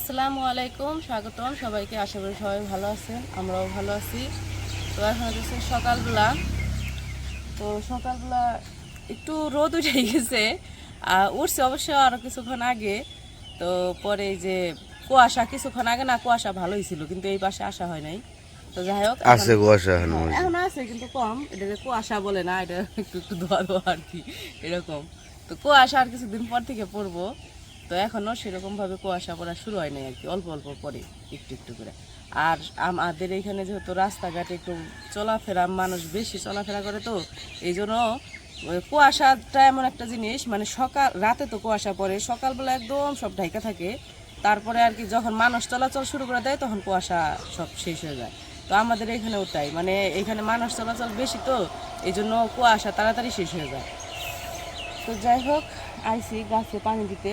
আসসালামু আলাইকুম স্বাগতম সবাইকে। আশা করি সবাই ভালো আছেন আমরাও ভালো আছি। তো এখন হচ্ছে সকালবেলা। তো সকালবেলা একটু রোদ উঠে গেছে উঠছে অবশ্য আরও কিছুক্ষণ আগে। তো পরে এই যে কুয়াশা কিছুক্ষণ আগে না কুয়াশা ভালোই ছিল কিন্তু এই পাশে আসা হয় নাই। তো যাই হোক এখন- আছে কুয়াশা এখন হ্যাঁ, এখন আছে কিন্তু কম। এটাকে কুয়াশা বলে না এটা একটু একটু ধোয়া ধোয়া আর কি এরকম। তো কুয়াশা আর কিছুদিন পর থেকে পড়ব। তো এখনও সেরকম ভাবে কুয়াশা পড়া শুরু হয় নাই আর কি, অল্প অল্প পরে একটু একটু করে। আর আমাদের এখানে যেহেতু রাস্তাঘাটে একটু চলাফেরা, মানুষ বেশি চলাফেরা করে তো, এই জন্য কুয়াশাটা এমন একটা জিনিস মানে সকাল, রাতে তো কুয়াশা পড়ে, সকালবেলা একদম সব ঢাকা থাকে। তারপরে আর কি যখন মানুষ চলাচল শুরু করে দেয়, তখন কুয়াশা সব শেষ হয়ে যায়। তো আমাদের এখানেও তাই মানে এখানে মানুষ চলাচল বেশি তো, এই জন্য কুয়াশা তাড়াতাড়ি শেষ হয়ে যায়। তো যাই হোক, আইসি গাছে পানি দিতে।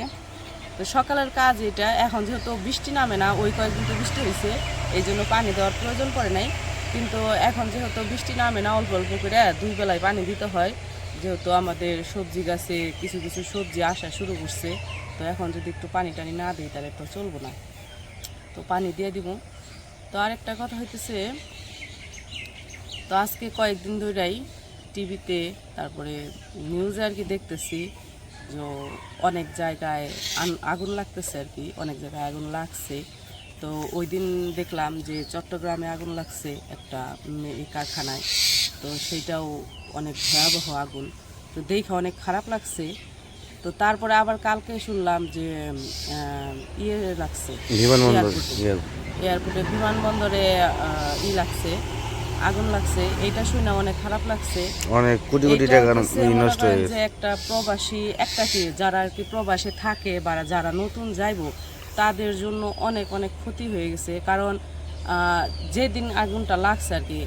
তো সকালের কাজ এটা। এখন যেহেতু বৃষ্টি নামে না, ওই কয়েকদিন তো বৃষ্টি হয়েছে এই জন্য পানি দেওয়ার প্রয়োজন পড়ে নাই। কিন্তু এখন যেহেতু বৃষ্টি নামে না, অল্প অল্প করে দুই বেলায় পানি দিতে হয়। যেহেতু আমাদের সবজি গাছে কিছু কিছু সবজি আসা শুরু করছে, তো এখন যদি একটু পানি টানি না দিই, তাহলে তো চলবো না। তো পানি দিয়ে দিব। তো আরেকটা কথা হইতেছে, তো আজকে কয়েকদিন ধরেই টিভিতে, তারপরে নিউজে আর কি দেখতেছি যে অনেক জায়গায় আগুন লাগতেছে আর কি অনেক জায়গায় আগুন লাগছে। তো ওই দিন দেখলাম যে চট্টগ্রামে আগুন লাগছে একটা এই কারখানায়। তো সেইটাও অনেক ভয়াবহ আগুন। তো দেখে অনেক খারাপ লাগছে। তো তারপরে আবার কালকে শুনলাম যে ইয়ে লাগছে বিমানবন্দর এয়ারপোর্টে। ইয়ে, বিমানবন্দরে ই লাগছে। আগুন লাগছে এটা শুনে অনেক খারাপ লাগছে। অনেক কোটি কোটি টাকা নষ্ট হয়ে গেছে একটা প্রবাসী একটা কি যারা আর কি প্রবাসে থাকে বা যারা নতুন যাইবো তাদের জন্য অনেক অনেক ক্ষতি হয়ে গেছে। কারণ যেদিন আগুনটা লাগছে আর কি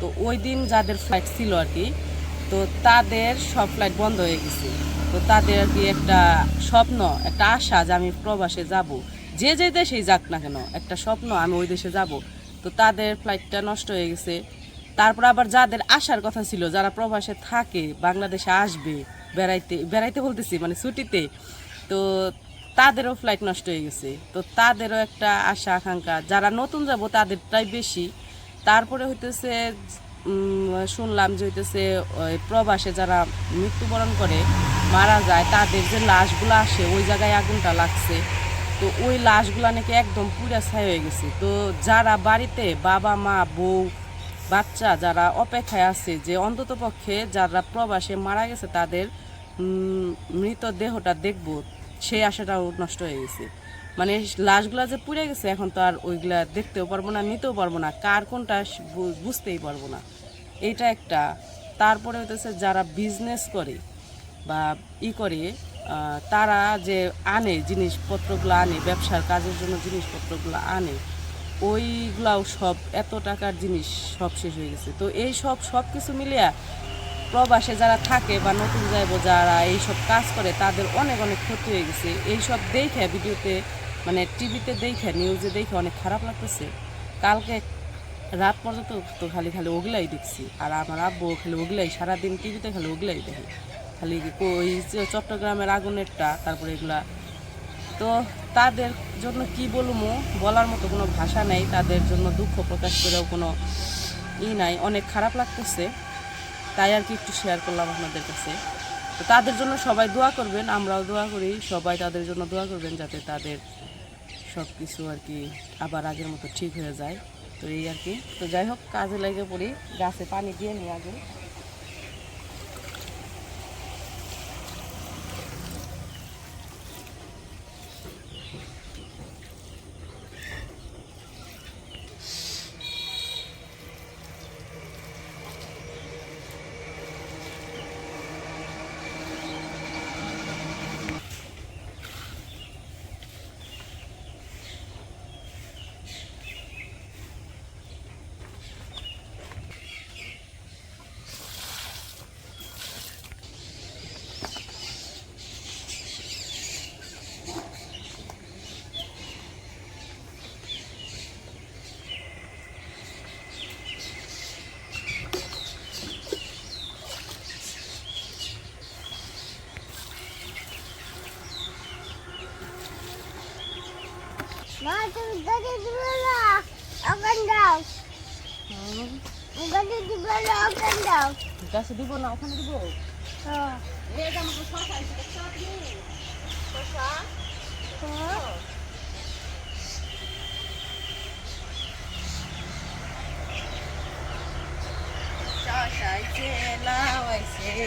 তো ওই দিন যাদের ফ্লাইট ছিল আর কি তো তাদের সব ফ্লাইট বন্ধ হয়ে গেছে। তো তাদের আর কি একটা স্বপ্ন একটা আশা যে আমি প্রবাসে যাব। যে যে দেশেই যাক না কেন একটা স্বপ্ন আমি ওই দেশে যাব। তো তাদের ফ্লাইটটা নষ্ট হয়ে গেছে। তারপর আবার যাদের আসার কথা ছিল, যারা প্রবাসে থাকে, বাংলাদেশে আসবে, বেড়াইতে বেড়াইতে বলতেছি মানে ছুটিতে, তো তাদেরও ফ্লাইট নষ্ট হয়ে গেছে। তো তাদেরও একটা আশা, আকাঙ্ক্ষা, যারা নতুন যাব তাদেরটাই বেশি। তারপরে হইতেছে শুনলাম যে হইতেছে প্রবাসে যারা মৃত্যুবরণ করে, মারা যায়, তাদের যে লাশগুলো আসে, ওই জায়গায় আগুনটা লাগছে। তো ওই লাশগুলো নাকি একদম পুরা ছাই হয়ে গেছে। তো যারা বাড়িতে বাবা, মা, বউ বাচ্চা যারা অপেক্ষায় আছে যে অন্তত পক্ষে যারা প্রবাসে মারা গেছে তাদের উম, মৃতদেহটা দেখব। সেই আশাটাও নষ্ট হয়ে গেছে। মানে লাশগুলা যে পুড়ে গেছে এখন তো আর ওইগুলা দেখতেও পারব না নিতেও পারব না। কার কোনটা বুঝতেই পারব না। এইটা একটা। তারপরে হইতেছে যারা বিজনেস করে বা ই করে তারা যে আনে জিনিসপত্রগুলো আনে ব্যবসার কাজের জন্য জিনিসপত্রগুলো আনে ওইগুলাও সব, এত টাকার জিনিস সব শেষ হয়ে গেছে। তো এই সব সব কিছু মিলিয়া প্রবাসে যারা থাকে বা নতুন যাইব, যারা এই সব কাজ করে, তাদের অনেক অনেক ক্ষতি হয়ে গেছে। এই সব দেখে ভিডিওতে মানে টিভিতে দেখে নিউজে দেখে অনেক খারাপ লাগতেছে। কালকে রাত পর্যন্ত তো খালি খালি ওগুলাই দেখছি। আর আমার আব্বু খালি ওগুলাই, সারাদিন টিভিতে খালি ওগুলাই দেখে। খালি ওই চট্টগ্রামের আগুনেরটা, তারপরে এগুলা তো তাদের জন্য কি বলব? বলার মতো কোনো ভাষা নেই। তাদের জন্য দুঃখ প্রকাশ করেও কোনো ই নাই। অনেক খারাপ লাগতেছে। তাই আর কি একটু শেয়ার করলাম আপনাদের কাছে। তো তাদের জন্য সবাই দোয়া করবেন। আমরাও দোয়া করি। সবাই তাদের জন্য দোয়া করবেন যাতে তাদের সব কিছু আর কি আবার আগের মতো ঠিক হয়ে যায়। তো এই আর কি। তো যাই হোক, কাজে লেগে পড়ি। গাছে পানি দিয়ে নিই আগে গাছে দিব না ওখানে।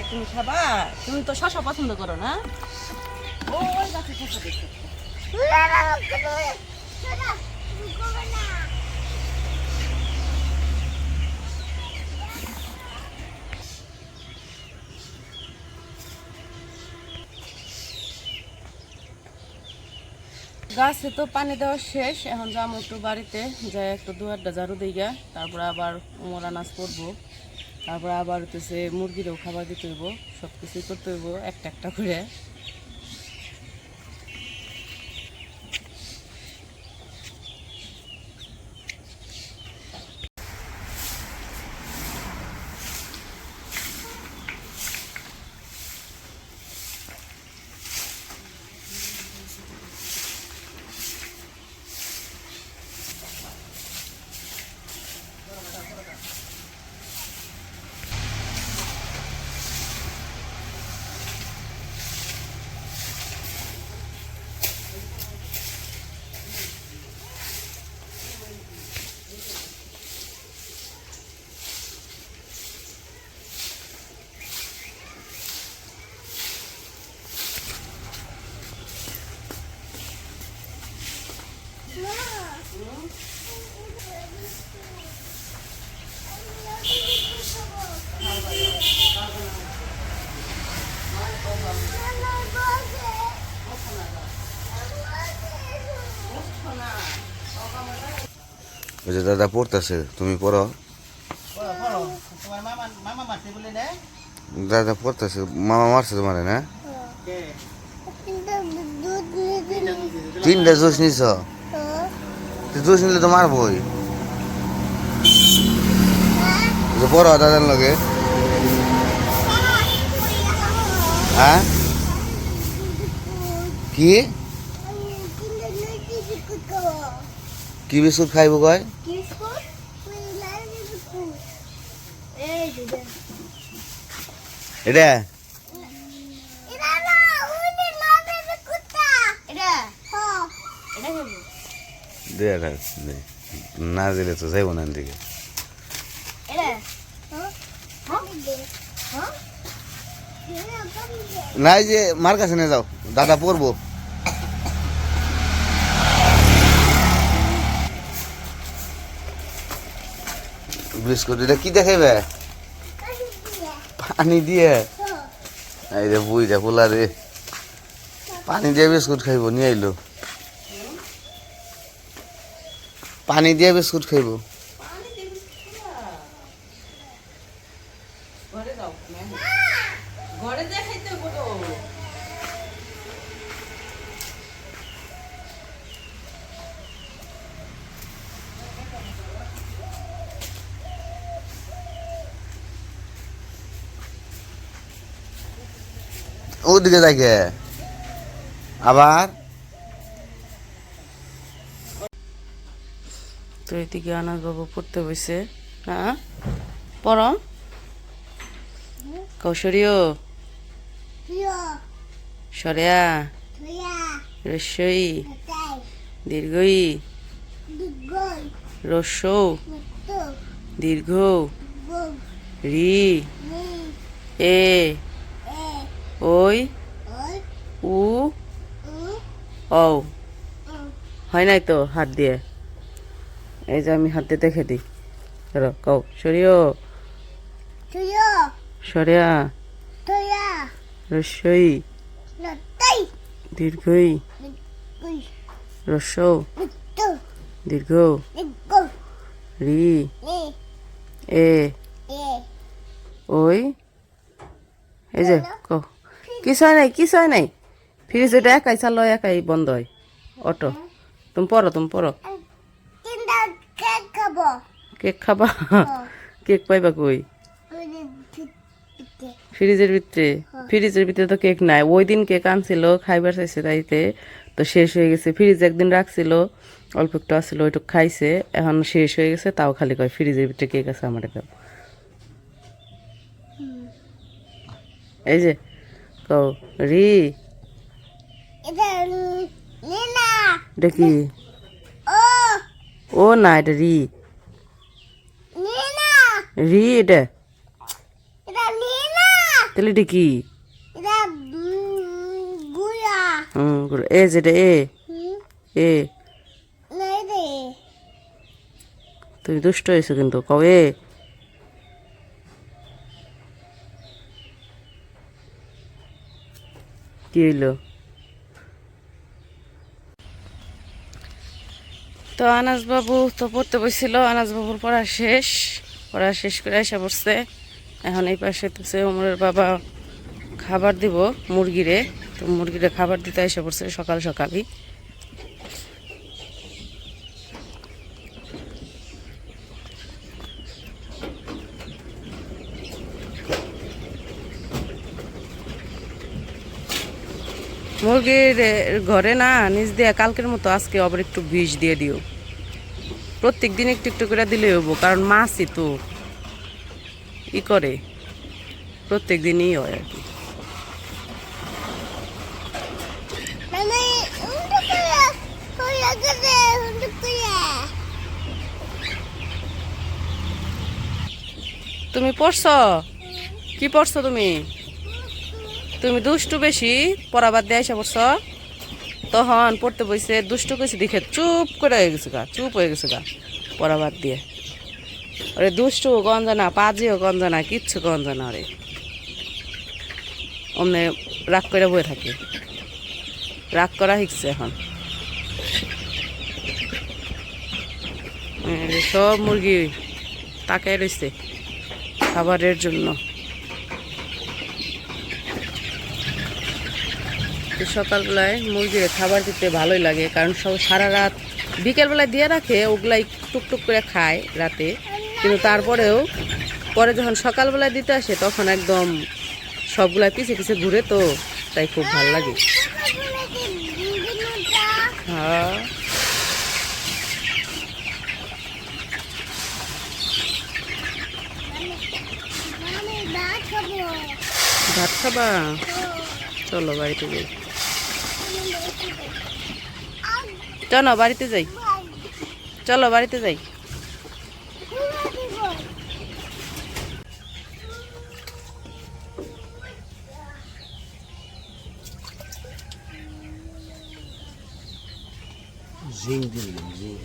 তুমি খাবা? তুমি তো শশা পছন্দ করো না? ওই গাছে শশা দেখছ গাছে তো পানি দেওয়া শেষ, এখন যাব একটু বাড়িতে, যাই একটু দু একটা ঝাড়ু দিইগা তারপরে আবার উমর আনাজ করব। তারপরে আবার হচ্ছে মুরগিরও খাবার দিতে হইব সব কিছুই করতে হইব, একটা একটা করে। দাদা পড়তেছে তুমি পড়ো। পড়ো পড়ো। তোমার মামা মামা মারছে বলে না? দাদা পড়তেছে মামা মারছে তোমার না? তিনটা জুস নিছ? হ্যাঁ। জুস নিলে তো মারবই। যে পড়ো দাদার লগে। হ্যাঁ? কি? কি বিস্কুট খাইব কয়? এটা? দে না দিলে তো যাইব না দিকে নাই যে মার কাছে নিয়ে যাও। দাদা পড়ব বিস্কুট, এটা কি দেখাইবে? পানি দিয়ে? এই রে বুইটা পোলা রে। পানি দিয়ে বিস্কুট খাইব, নিয়ে আইলো। পানি দিয়ে বিস্কুট খাইব। ঘরে দেখাইতে বলো দেখে। আবার? তো এদিকে আনাজ বাবু পড়তে বসে। হ্যাঁ? পড়ো। কৌশরীয় সরেয়া? রস্যই? দীর্ঘই? রস্যৌ দীর্ঘ? রি। এ? ওই উ ও হয় নাই তো হাত দিয়ে? এই যে আমি হাত দিয়ে দেখে দিই। ধরো, কও সরিও সরিয়া রস্যই। দীর্ঘই। রস্যৌ দীর্ঘ রি। এ। ওই। এই যে, কও। কিছু হয় নাই কিছু হয় নাই। ফ্রিজ এটা একাই চালো একাই বন্ধ হয়। অটো। তুমি পড়ো তুমি পড়ো কেক খাবা। কেক পাইবা কই? ফ্রিজের ভিতরে। ফ্রিজের ভিতরে তো কেক নাই। ওই দিন কেক আনছিল খাইবার চাইছে তাইতে। তো শেষ হয়ে গেছে। ফ্রিজ একদিন রাখছিল অল্প একটু আসছিল ওইটুকু খাইছে। এখন শেষ হয়ে গেছে তাও খালি কয় ফ্রিজের ভিতরে কেক আছে আমার এই যে কও রি। এটা কি? ও। না এটা রি। রি এটা? তাহলে এটা কি? হুম এ যেটা এ। এ। তুমি দুষ্ট হয়েছো কিন্তু কও কি হইল? তো আনাজ বাবু তো পড়তে বসছিল আনাজ বাবুর পড়া শেষ। পড়া শেষ করে এসে পড়ছে। এখন এই পাশে হচ্ছে ওমরের বাবা খাবার দিব মুরগিরে। তো মুরগিরে খাবার দিতে এসে পড়ছে সকাল সকালই। মুরগির ঘরে না নিজ দিয়ে কালকের মতো আজকে আবার একটু বিষ দিয়ে দিও। প্রত্যেক দিন একটু একটু করে দিলে হব কারণ মাছই তো। ই করে। প্রত্যেক দিনই হয় আর কি। মানে তুমি পড়ছ? কি পড়ছো তুমি? তুমি দুষ্টু বেশি পড়াবাদ দিয়ে এসে তখন পড়তে বসে দুষ্টু কইছে, দেখে চুপ করে হয়ে গেছে গা, চুপ হয়ে গেছে গা পড়াবাদ দিয়ে। ওরে দুষ্টু গঞ্জনা পাজিও গঞ্জনা কিচ্ছু গঞ্জনা ওরে। অমনে রাগ করে বয়ে থাকে। রাগ করা শিখছে এখন। সব মুরগি তাকায় রয়েছে খাবারের জন্য। সকালবেলায় মুরগির খাবার দিতে ভালোই লাগে, কারণ সব সারা রাত বিকেলবেলায় দিয়ে রাখে, ওগুলাই টুকটুক করে খায় রাতে। কিন্তু তারপরেও, পরে যখন সকালবেলায় দিতে আসে, তখন একদম সবগুলাই পিছে পিছে ঘুরে তো তাই খুব ভালো লাগে। হ্যাঁ। ভাত খাবা? চলো বাড়িতে যাই। চলো বাড়িতে যাই। চলো বাড়িতে যাই। জিং দিল জিং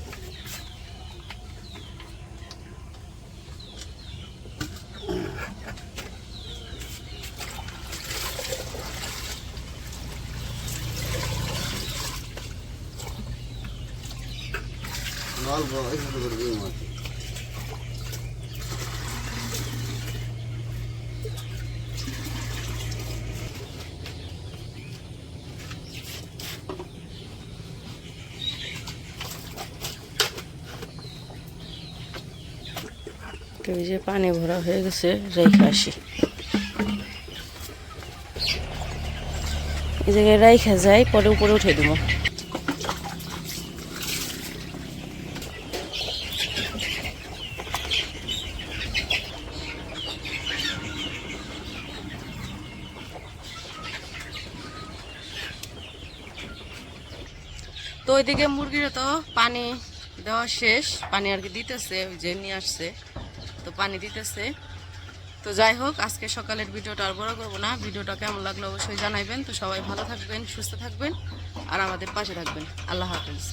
অল্প একটু করে দিই মাছ এই যে পানি ভরা হয়ে গেছে, রেখে আসি। এই জায়গায় রাইখা যাই, পরে উপরে উঠে দিব। তো ওইদিকে মুরগির তো পানি দেওয়া শেষ, পানি আর কি দিতেছে, ওই যে নিয়ে আসছে। তো পানি দিতেছে। তো যাই হোক, আজকে সকালের ভিডিওটা আর বড় করব না। ভিডিওটা কেমন লাগল অবশ্যই জানাইবেন। তো সবাই ভালো থাকবেন, সুস্থ থাকবেন, আর আমাদের পাশে থাকবেন। আল্লাহ হাফিজ।